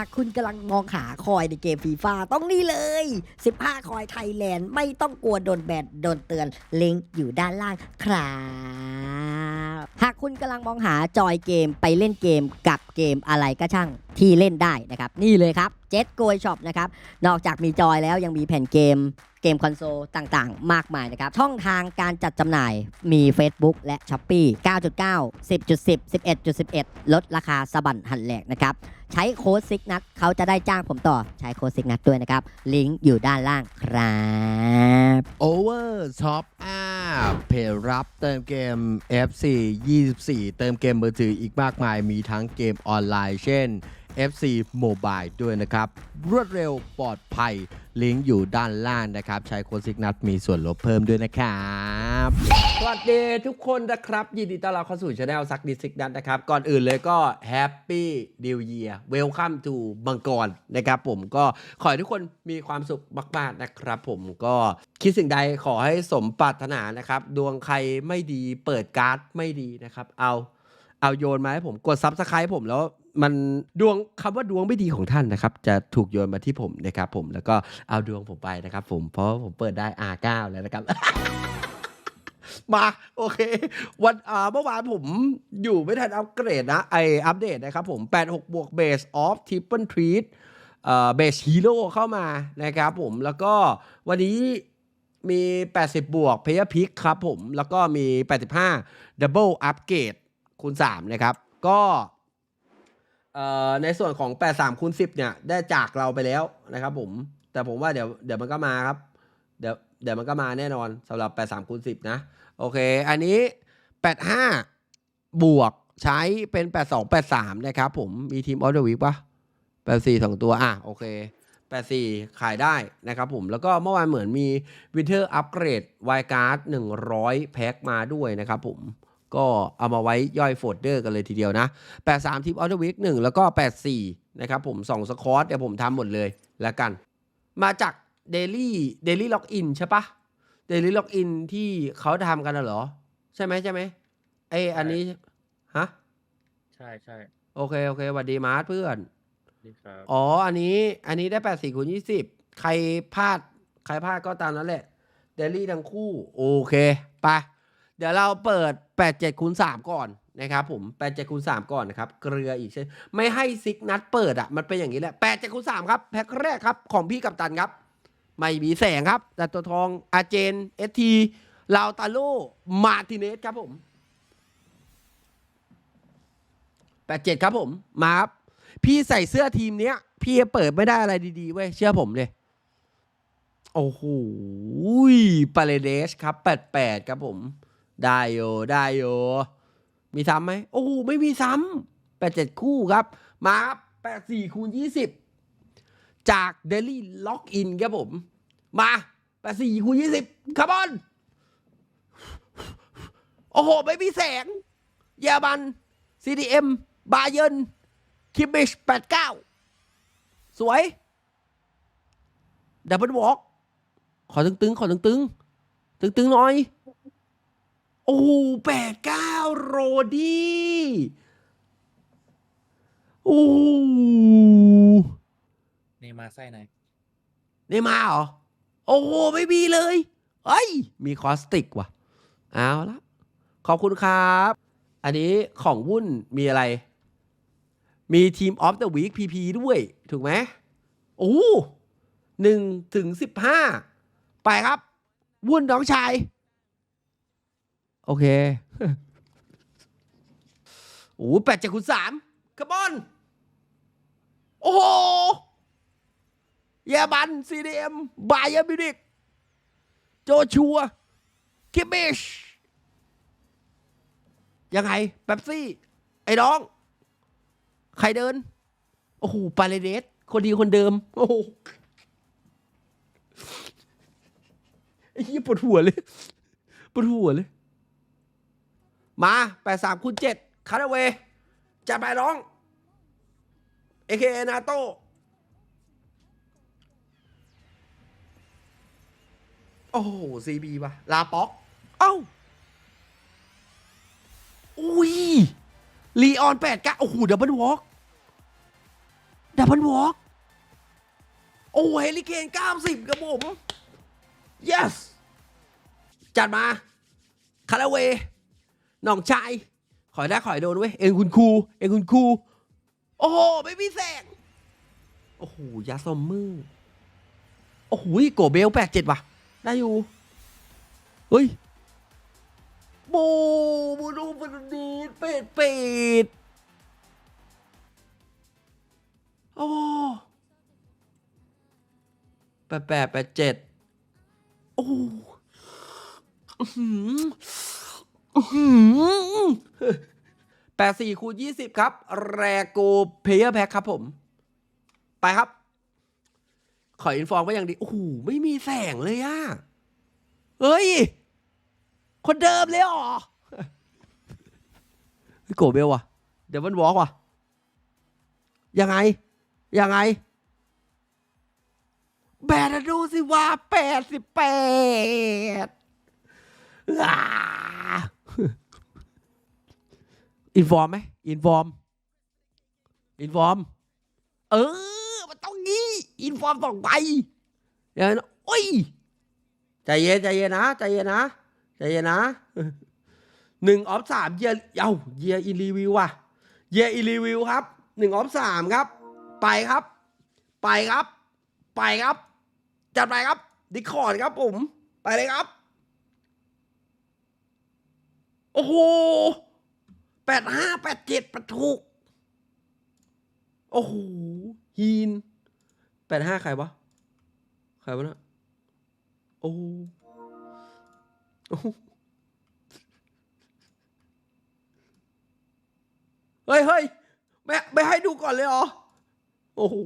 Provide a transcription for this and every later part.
ากคุณกำลังมองหาคอยในเกมฟีฟ่าต้องนี่เลย 15 คอยไทยแลนด์ไม่ต้องกลัวโดนแบนโดนเตือนลิงก์อยู่ด้านล่างครับหากคุณกำลังมองหาจอยเกมไปเล่นเกมกับเกมอะไรก็ช่างที่เล่นได้นะครับ นี่เลยครับเจ็ t โกยช็อปนะครับนอกจากมีจอยแล้วยังมีแผ่นเกม เกมคอนโซลต่างๆ มากมายนะครับ ช่องทางการจัดจำหน่ายมี Facebook และ s h อ p e e 9.9 10.10 11.11 ลดราคาสบันหันแหลกนะครับ ใช้โค้ดซิกนัทเขาจะได้จ้างผมต่อใช้โค้ดซิกนัทด้วยนะครับ ลิงก์อยู่ด้านล่างครับ Over Top App เพจรับเติมเกม FC 24 เติมเกมมือถืออีกมากมายมีทั้งเกมออนไลน์ เช่น FC Mobile ด้วยนะครับ รวดเร็วปลอดภัย ลิงก์อยู่ด้านล่างนะครับ ใช้โค้ดซิกนัทมีส่วนลดเพิ่มด้วยนะครับสวัสดีทุกคนนะครับ ยินดีต้อนรับเข้าสู่ช anel ซักดิซิกนัทนะครับ ก่อนอื่นเลยก็ Happy New Year Welcome to บังกรนะครับผมก็ขอให้ทุกคนมีความสุขมากๆนะครับ ผมก็คิดสิ่งใดขอให้สมปรารถนานะครับ ดวงใครไม่ดีเปิดการ์ดไม่ดีนะครับ เอาเอาโยนมาให้ผมกดซับสไคร b ์ผมแล้ว มันดวงคำว่าดวงไม่ดีของท่านนะครับ จะถูกโยนมาที่ผมนะครับผมแล้วก็เอาดวงผมไปนะครับ ผมเพราะผมเปิดได้ R9 แล้วนะครับมาโอเค วันอาเมื่อวานผมอยู่ไม่ทันอัปเกรดนะไออัปเดตนะครับผม 86 บวกเบสออฟทิปเปิลทรีตเอ่อเบสฮีโร่เข้ามานะครับผมแล้วก็วันนี้มี 80 บวกเพย์พิกครับผม แล้วก็มี 85 ดับเบิลอัปเกรดคูณ 3 นะครับ ก็ เอ่อในส่วนของ 83คูณ10 เนี่ย ได้จากเราไปแล้วนะครับผม แต่ผมว่าเดี๋ยวเดี๋ยวมันก็มาครับ เดี๋ยวเดี๋ยวมันก็มาแน่นอนสำหรับ 83คูณ10 นะ โอเค อันนี้ 85 บวกใช้เป็น 82 83 นะครับผม มีทีมออเดอร์วิกปะ84สองตัว อะ โอเค 84 ขายได้นะครับผม แล้วก็เมื่อวานเหมือนมีวินเทอร์อัปเกรดไวการ์ด100 แพ็คมาด้วยนะครับผม ก็เอามาไว้ย่อยโฟลเดอร์กันเลยทีเดียวนะ 83ทีมออเดอร์วิก1แล้วก็ 84 นะครับผม2สคอร์ตเดี๋ยวผมทำหมดเลยแล้วกัน มาจาก Daily Daily Login ใช่ปะ Daily Login ที่เขาทำกันน่ะเหรอ ใช่ไหมใช่ไหมไออันนี้ฮะใช่ใช่โอเคโอเคสวัสดีมาร์ทเพื่อนนี่ครับอ๋ออันนี้อันนี้ได้แปดสี่คูณยี่สิบใครพลาด ใครพลาดก็ตามนั้นแหละเดลี่ทั้งคู่ โอเคไป เดี๋ยวเราเปิดแปดเจ็ดคูณสามก่อนนะครับผมแปดเจ็ดคูณสามก่อนนะครับ เกลืออีกเช่นไม่ให้ซิกนัดเปิดอะ มันเป็นอย่างนี้แหละแปดเจ็ดคูณสามครับ แพ็คแรกครับ ของพี่กับตันครับ ไม่มีแสงครับ แต่ตัวทอง อาเจน เอสทีลาวตาโล มาติเนสครับผมแปดเจ็ดครับผม มาครับ พี่ใส่เสื้อทีมเนี้ย พี่เปิดไม่ได้อะไรดีๆเว้ย เชื่อผมเลยโอ้โหปาเลเดสครับแปดแปดครับผม ได้โยได้โยมีซ้ำไหมโอ้ไม่มีซ้ำแปดเจ็ดคู่ครับ มาครับแปดสี่คูณยี่สิบจาก Daily Lock In ครับผม มาแปดสี่คูณยี่สิบคาร์บอนโอ้โห ไม่มีแสง เยอรมัน CDM บาเยินคิมมิชแปดเก้าสวย ดับเบิลวอล์กขอตึงๆ ขอตึงๆ ตึงๆ หน่อย โอ้แปดเก้าโรดี้โอ้นี่มาไส้ไหนนี่มาเหรอ โอ้โห ไม่มีเลยเฮ้ย มีคอสติกว่ะ เอาละ ขอบคุณครับ อันนี้ของวุ่นมีอะไร มีทีมออฟเดอะวีคพีพีด้วย ถูกไหมโอ้หนึ่งถึงสิบห้า ไปครับ วุ่นน้องชาย โอเคโอ้แปดเจ็ดคูณสามกระบอนโอ้โหเยอรมัน CDM บาเยอร์มิวนิกโจชัวคิมมิชยังไงแป๊บซี่ ไอ้น้อง ใครเดิน โอ้โห ปาเลเดส คนดีคนเดิม โอ้โหไอ้เหี้ยปวดหัวเลยปวดหัวเลย มาแปดสามคูณเจ็ดคาร์เวจะไปน้องเอเคนาโตโอ้โหซีบีว่ะ ลาป็อก เอ้า อุ้ยลีออนแปดก้าโอ้โหดับเบิลวอล์กดับเบิลวอล์กโอ้เฮลิเคน90ครับผม yes จัดมา คาราเว น้องชายขอยได้ขอยโดนเว้ยเอ็งคุณครูเอ็งคุณครูโอ้โหไม่มีแสงโอ้โหยาซอมมือโอ้โหโกเบลแปดเจ็ดว่ะ ได้อยู่เฮ้ยโบบูดูมันดีเป็ดเป็ดโอ้แปดแปดแปดเจ็ดโอ้ แปดสี่คูณยี่สิบครับ แรโกเพเยอร์แพ็คครับผม ไปครับ ขออินฟอร์มก็ยังดี โอ้โห ไม่มีแสงเลยอะเฮ้ย คนเดิมเลยเหรอโกเบลว่ะ เดี๋ยวมันวอล์กว่ะ ยังไง ยังไง แบนดูสิว่าแปดสิบแปด อินฟอร์มไหมอินฟอร์มอินฟอร์ม เออ มันต้องงี้ อินฟอร์มสองใบอย่างนั้นโอ้ย ใจเย็นใจเย็นนะใจเย็นนะใจเย็นนะหนึ่งออฟสามเยียเอ้าเยียอีรีวิวว่ะ เยียอีรีวิวครับหนึ่งออฟสามครับ ไปครับ ไปครับ ไปครับ จัดไปครับดิคอร์ดครับผม ไปเลยครับ โอ้โหแปดห้าแปดเจ็ดประทุก โอ้โหฮีนแปดห้าใครวะ ใครวะเนี่ยโอ้โหโอ้เฮ้ยเฮ้ยไม่ไม่ให้ดูก่อนเลยเหรอ โอ้โห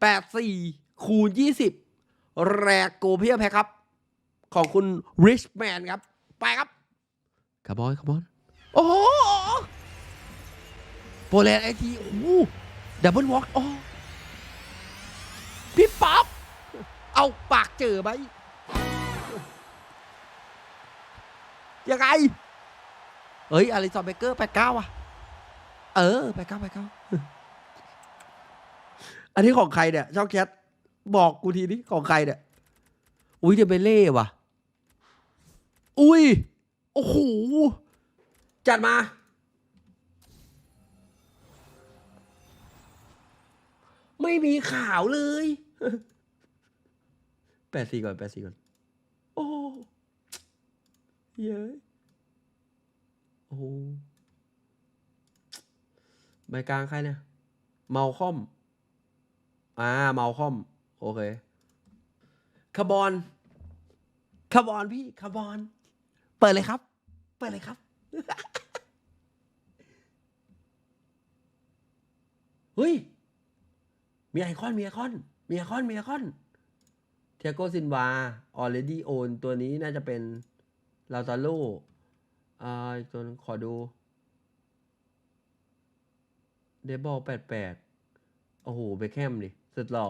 แปดสี่คูณยี่สิบแรกโกเพียแพ้ครับ ของคุณ Rich Man ครับ ไปครับ คาร์บอนคาร์บอนโอ้โหโปรแลนด์ไอทีโอ้โหดับเบิลวอล์กโอ้พี่ป๊อปเอาปากเจอไหมยังไงเฮ้ยอาริซอนเบเกอร์แปดเก้าอะ เออแปดเก้าแปดเก้าอันนี้ของใครเนี่ยช่องแชทบอกกูทีนี้ของใครเนี่ย อุ้ยเดเบเล่ว่ะ อุ้ยโอ้โห จัดมา ไม่มีข่าวเลยแปดสี่ก่อนแปดสี่ก่อน โอ้เย้ยโอ้ใบกลางใครเนี่ย เมาคอม อ่า เมาคอม โอเคคาร์บอนคาร์บอนพี่คาร์บอน เปิดเลยครับ เปิดเลยครับ เฮ้ย มีไอคอน มีไอคอน มีไอคอน มีไอคอน เทียโกซินวา already own ตัวนี้น่าจะเป็นลาตาโลอ่าอีกตัวนึงขอดู เดบอลแปดแปดโอ้โห เบคแฮมดิสุดหล่อ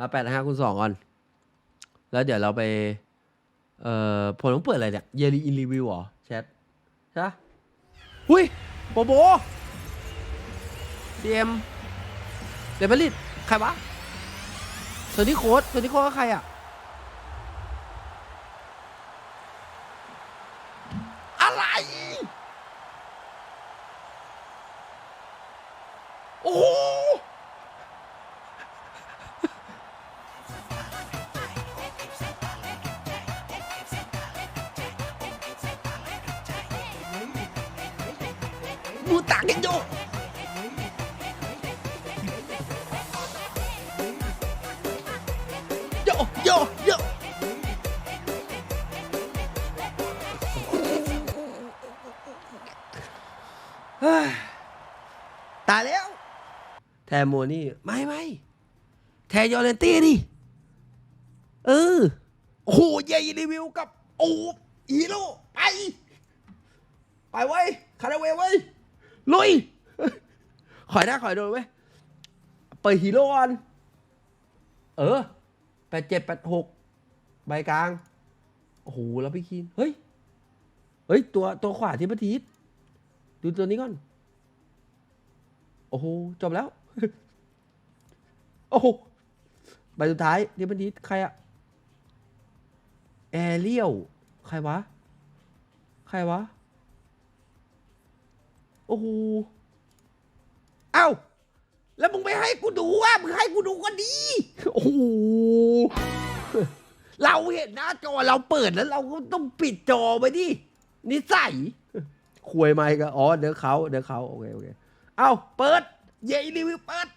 เอาแปดห้าคูณสองก่อน แล้วเดี๋ยวเราไป เอ่อผมต้องเปิดอะไรเนี่ย เยลีอินรีวิวเหรอแชทใช่ปะหุ้ยโบโบดีเอ็มเดบิลิตใครวะโซนี่โค้ดโซนี่โค้ดก็ใครอะ มูตากันโยโยโยโยเฮ้ยตายแล้ว แทนโมนี่ ไม่ไม่แทนยอร์เรนตี้ดิ เออ โอ้โหเยรีวิวกับ โอ้ฮีโร่ไป ไปไว้ย คาราเวลไว้ย ลุยขอยได้ขอยโดนไว้ย เปิดฮีโร่ก่อน เออแปดเจ็ดแปดหกใบกลาง โอ้โห แล้วพี่คีน เฮ้ย เฮ้ย ตัวตัวขวาที่ประทีปดูตัวนี้ก่อน โอ้โห จบแล้ว โอ้โห ใบสุดท้ายที่ประทีปใครอะแอเรียล ใครวะ ใครวะ โอ้โหเอ้า แล้วมึงไม่ให้กูดูอะมึงให้กูดูก็ดี โอ้โห เราเห็นหน้าจอเราเปิดแล้วเราก็ต้องปิดจอไปดิ นิสัยควยไหมก็อ๋อเดี๋ยวเขาเดี๋ยวเขาโอเคโอเค เอ้า เปิด เย่รีวิวเปิด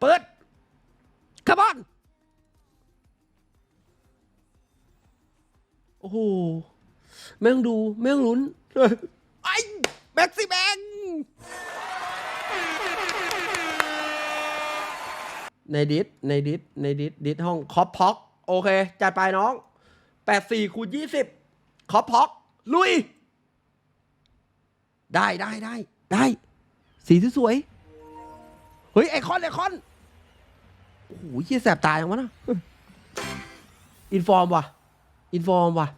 เปิดขบอนโอ้โห ไม่ต้องดู ไม่ต้องลุ้น ไอ้แม็กซิแบงในดิสในดิสในดิสดิสห้องคอปพ็อกโอเค จัดไปน้องแปดสี่คูณยี่สิบคอปพ็อก ลุย ได้ได้ได้ได้ สีสวยเฮ้ย ไอคอน ไอคอน โอ้โหเฮียแสบตาอย่างวะนะ อินฟอร์มว่ะ อินฟอร์มว่ะ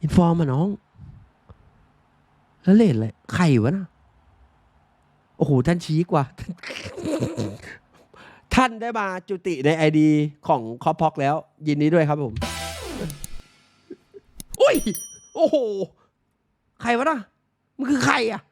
อินฟอร์มอะน้อง แล้วเลนเลยใครวะนะโอ้โห ท่านชี้กว่า ท่านได้มาจุติในไอดีของคอพอกแล้ว ยินดีด้วยครับผม อุ้ย โอ้โห ใครวะนะมันคือใครอะ